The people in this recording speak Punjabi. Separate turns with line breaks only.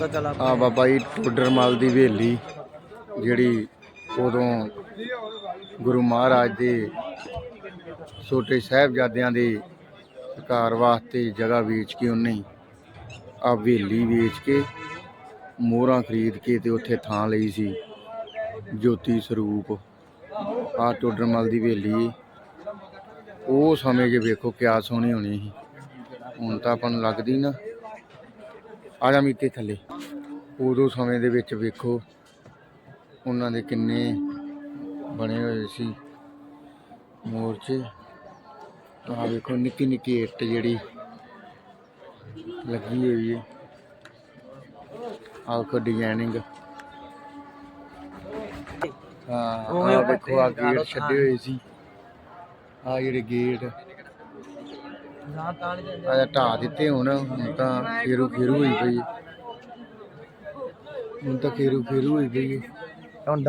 ਪਤਾ ਚੱਲਾ
ਆ ਬਾਬਾ ਜੀ ਟੋਡਰਮਲ ਦੀ ਹਵੇਲੀ, ਜਿਹੜੀ ਉਦੋਂ ਗੁਰੂ ਮਹਾਰਾਜ ਦੇ ਛੋਟੇ ਸਾਹਿਬਜ਼ਾਦਿਆਂ ਦੇ ਸਰਕਾਰ ਵਾਸਤੇ ਜਗ੍ਹਾ ਵੇਚ ਕੇ ਉਹਨੇ ਆ ਹਵੇਲੀ ਵੇਚ ਕੇ ਮੋਹਰਾਂ ਖਰੀਦ ਕੇ ਤੇ ਉੱਥੇ ਥਾਂ ਲਈ ਸੀ, ਜੋਤੀ ਸਰੂਪ। ਆ ਟੋਡਰਮਲ ਦੀ ਹਵੇਲੀ, ਉਹ ਸਮੇਂ ਜੇ ਵੇਖੋ ਕਿਆ ਸੋਹਣੀ ਹੋਣੀ ਸੀ। ਹੁਣ ਤਾਂ ਆਪਾਂ ਨੂੰ ਲੱਗਦੀ ਨਾ ਆ ਜਾ ਮੀਤੇ ਥੱਲੇ। ਉਦੋਂ ਸਮੇਂ ਦੇ ਵਿੱਚ ਵੇਖੋ ਉਹਨਾਂ ਦੇ ਕਿੰਨੇ ਬਣੇ ਹੋਏ ਸੀ ਮੋਰਚੇ। ਆ ਵੇਖੋ ਨਿੱਕੀ ਨਿੱਕੀ ਇੱਟ ਜਿਹੜੀ ਲੱਗੀ ਹੋਈ ਹੈ ਆਹ ਕੋ ਡਿਜ਼ਾਈਨਿੰਗ ਹਾਂ
ਉਹ
ਵੇਖੋ ਆ ਗੇਟ ਛੱਡੇ ਹੋਏ ਸੀ। ਆ ਜਿਹੜੇ ਗੇਟ
ਨਾ ਤਾਂ ਨਹੀਂ ਜਾਂਦੇ
ਆ ਢਾ ਦਿੱਤੇ ਹੁਣ ਹੁਣ ਤਾਂ ਖੇਰੂ ਖੇਰੂ ਹੋਈ ਪਈ। ਹੁਣ ਤਾਂ ਖੇਰੂ ਖੇਰੂ ਹੋਈ ਪਈ।
ਹੁਣ